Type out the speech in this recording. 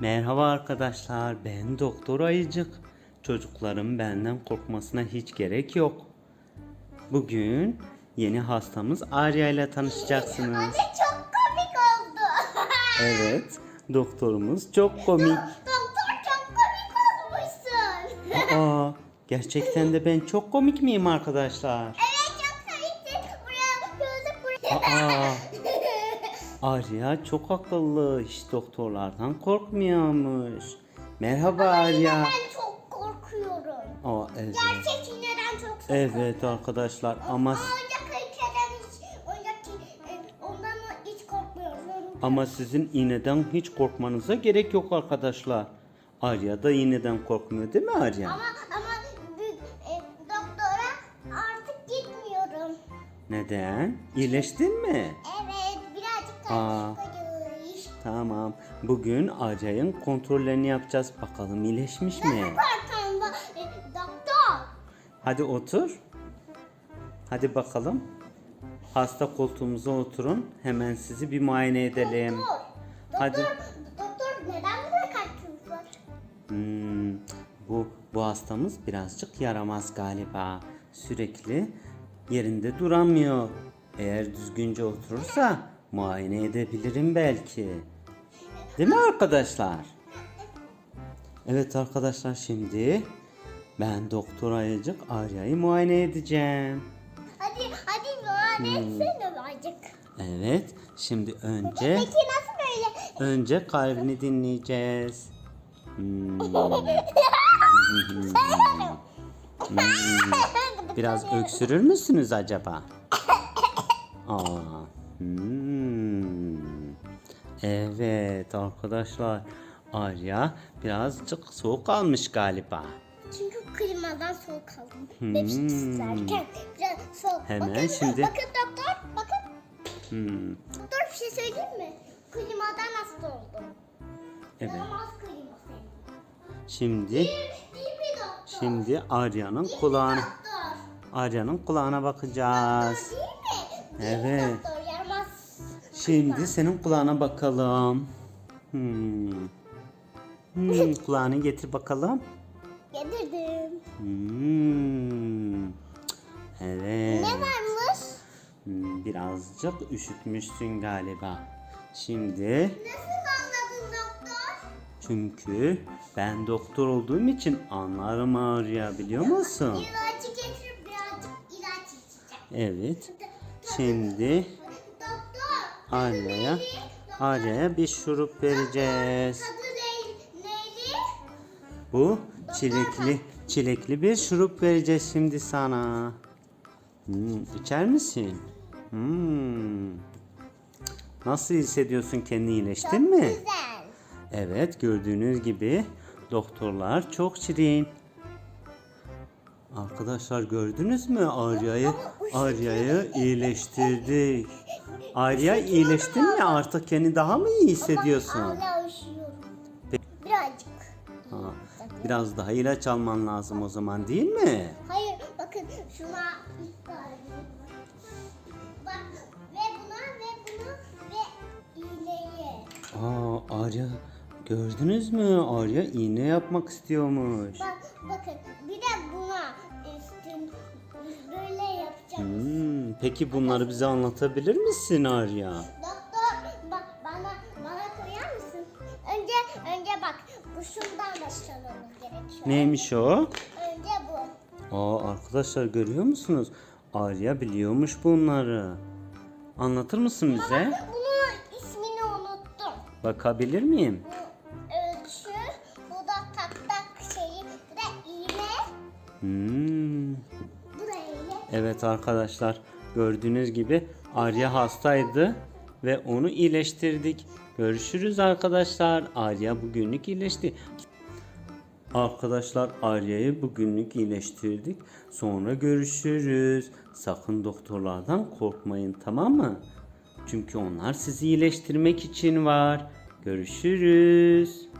Merhaba arkadaşlar, ben Doktor Ayıcık. Çocukların benden korkmasına hiç gerek yok. Bugün yeni hastamız Arya ile tanışacaksınız. Anne çok komik oldu. Evet, doktorumuz çok komik. Doktor çok komik olmuşsun. Aa, gerçekten de ben çok komik miyim arkadaşlar? evet çok komiksin. Buraya gözüm buraya. Aa, Arya çok akıllı, hiç doktorlardan korkmuyormuş. Merhaba Arya. Ben çok korkuyorum. Aa, evet. Gerçek iğneden çok korkuyorum. Evet arkadaşlar ama Oyuncak ülkeden hiç, oyuncak e, ondan hiç korkmuyorum. ama sizin iğneden hiç korkmanıza gerek yok arkadaşlar. Arya da iğneden korkmuyor değil mi Arya? Ama ama e, doktora artık gitmiyorum. Neden? İyileştin mi? Evet Aa. Tamam. Bugün Arya'nın kontrollerini yapacağız. Bakalım iyileşmiş mi? E, doktor. Hadi otur. Hadi bakalım. Hasta koltuğumuza oturun. Hemen sizi bir muayene edelim. Doktor. Hadi. Doktor, neden burada kaçtınız var? Hmm, bu bu hastamız birazcık yaramaz galiba. Sürekli yerinde duramıyor. Eğer düzgünce oturursa muayene edebilirim belki. Değil mi arkadaşlar? Evet arkadaşlar şimdi ben Doktor Ayıcık Arya'yı muayene edeceğim. Hadi hadi muayene Hmm. etsene birazcık. Evet şimdi önce Peki nasıl böyle? önce kalbini dinleyeceğiz. Hmm. Biraz öksürür müsünüz acaba? Aa. hmm. Evet arkadaşlar. Arya birazcık soğuk almış galiba. Çünkü klimadan soğuk aldım. Hmm. Biraz soğuk. Hemen bakın, şimdi- Bakın doktor bakın. Hmm. Doktor bir şey söyleyeyim mi? Klimadan hasta oldum. Evet. Yaramaz klima senin. Şimdi Değil, değil mi doktor? şimdi Arya'nın kulağına Doktor. Arya'nın kulağına bakacağız. Değil mi? Evet. Değil doktor yaramaz. Şimdi senin kulağına bakalım. Hmm. Hmm, kulağını getir bakalım. Yedirdim. Hmm. Evet. Ne varmış? Hmm, birazcık üşütmüşsün galiba. Şimdi Nasıl anladın doktor? çünkü ben doktor olduğum için anlarım Arya biliyor musun? İlacı getir birazcık ilaç içeceğim. Evet. Şimdi Doktor. Arya'ya Arya'ya bir şurup vereceğiz. Bu çilekli çilekli bir şurup vereceğiz şimdi sana. Hmm, içer misin? Hmm. Nasıl hissediyorsun kendini iyileştin mi? Güzel. Evet gördüğünüz gibi doktorlar çok şirin. Arkadaşlar gördünüz mü Arya'yı Arya'yı iyileştirdik. Arya iyileştin mi artık kendini daha mı iyi hissediyorsun? Hala üşüyorum. Birazcık. Ha, biraz daha ilaç alman lazım o zaman değil mi? Hayır bakın şuna. Bak ve buna ve buna ve iğneye. Aa Arya gördünüz mü? Arya iğne yapmak istiyormuş. Bak bakın bir peki bunları bize anlatabilir misin Arya? Doktor bak bana bana koyar mısın? Önce önce bak bu şundan başlamamız gerekiyor. Neymiş o? Önce bu. Aa arkadaşlar görüyor musunuz? Arya biliyormuş bunları. Anlatır mısın bize? Bunun ismini unuttum. Bakabilir miyim? Bu ölçü, bu da tak tak şeyi, bu da iğne, Hmm. bu da iğne. Evet arkadaşlar gördüğünüz gibi Arya hastaydı ve onu iyileştirdik. Görüşürüz arkadaşlar. Arya bugünlük iyileşti. Arkadaşlar Arya'yı bugünlük iyileştirdik. Sonra görüşürüz. Sakın doktorlardan korkmayın tamam mı? Çünkü onlar sizi iyileştirmek için var. Görüşürüz.